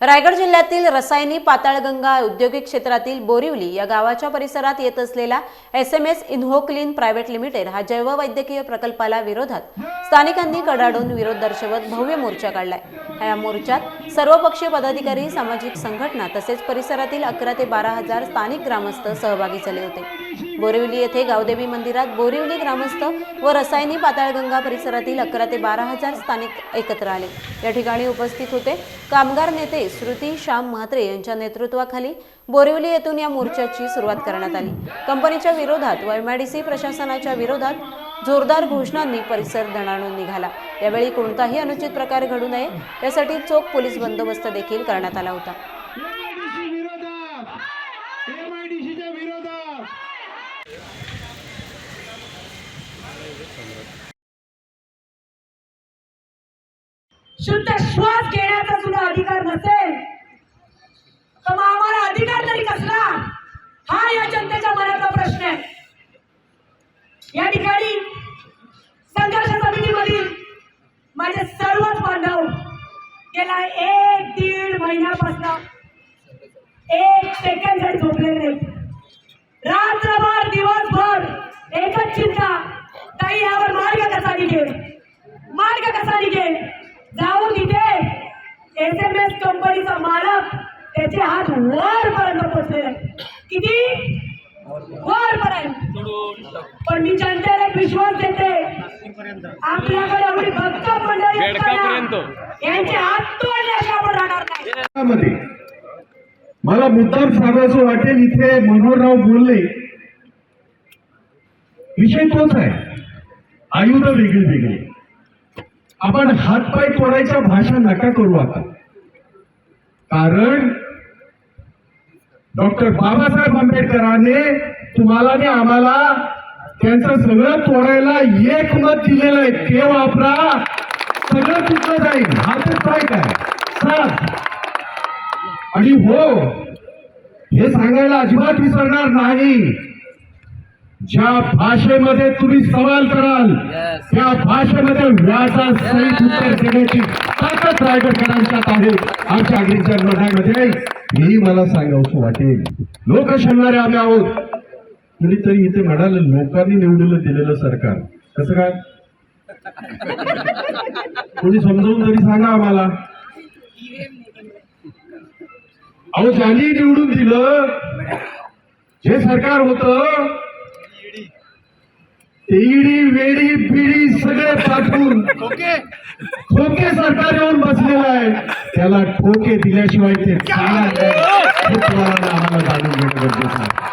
रायगड जिल्ह्यातील रसायनी पाताळगंगा औद्योगिक क्षेत्रातील बोरिवली या गावाच्या परिसरात येत असलेला एस एम एस इन्होक्लिन प्रायव्हेट लिमिटेड हा जैववैद्यकीय प्रकल्पाला विरोधात स्थानिकांनी कडाडून विरोध दर्शवत भव्य मोर्चा काढलाय. या मोर्चात सर्वपक्षीय पदाधिकारी सामाजिक संघटना तसेच परिसरातील अकरा ते बारा हजार स्थानिक ग्रामस्थ सहभागी झाले होते. बोरिवली येथे गावदेवी मंदिरात बोरिवली ग्रामस्थ व रसायनी पाताळगंगा परिसरातील अकरा ते बारा हजार स्थानिक एकत्र आले. या ठिकाणी उपस्थित होते कामगार नेते श्रुती श्याम म्हात्रे यांच्या नेतृत्वाखाली बोरिवली येथून या मोर्चाची सुरुवात करण्यात आली. कंपनीच्या विरोधात व एमआयडीसी प्रशासनाच्या विरोधात जोरदार घोषणांनी परिसर दणाणून निघाला. यावेळी कोणताही अनुचित प्रकार घडू नये यासाठी चोख पोलीस बंदोबस्त देखील करण्यात आला होता. विरोधात. शुद्ध श्वास घेण्याचा सुद्धा अधिकार नसेल तर मग आम्हाला अधिकार तरी कसला? हा या जनतेच्या मनातला प्रश्न आहे. या ठिकाणी संघर्ष समितीमधील माझे सर्वच बांधव गेला एक दीड महिन्यापासून एक सेकंड झोपलेले नाहीत. चिंता. ताई यावर मार्ग कसा निघेल? मार्ग कसा निघेल? जाऊन तिथे एस एम एस कंपनीचा मालक त्याचे हात वर पर्यंत पोचलेले. किती? वर पर्यंत पण मी जनतेला एक विश्वास देते. आपल्याकडे एवढी भक्त मंडळी यांचे हात तोडल्याशिवाय आपण राहणार नाही. मध्ये मला मुद्दाम सांगायचं वाटेल इथे मनोहरराव बोलले. विषय तोच आहे. आयुध वेगळी वेगळी. आपण हातपाय तोडायच्या भाषा नका करू आता. कारण डॉक्टर बाबासाहेब आंबेडकरांनी तुम्हाला आणि आम्हाला त्यांचं सगळं तोडायला एक मत दिलेलं आहे. ते वापरा. सगळं तुटलं जाईल. हातच पाय काय? साथ. आणि हो हे सांगायला अजिबात विसरणार नाही. ज्या भाषेमध्ये तुम्ही सवाल कराल त्या भाषेमध्ये व्याजा सहित उत्तर देण्याची ताकद रायगडकरांच्यात आहे. आमच्या अग्रीच्या लढाईमध्ये हेही मला सांगावंसं वाटेल. लोक शोधणारे आम्ही आहोत. तरी तरी इथे म्हणाले लोकांनी निवडलेलं दिलेलं सरकार. कसं काय? कोणी समजावून तरी सांगा आम्हाला. अहो ज्यांनी निवडून दिलं जे सरकार होत ईडी वेडी बिडी सगळे पाठवून ठोके सरकार येऊन बसलेलं आहे. त्याला ठोके दिल्याशिवाय ते आम्हाला जाणून घेणं गरजेचं आहे.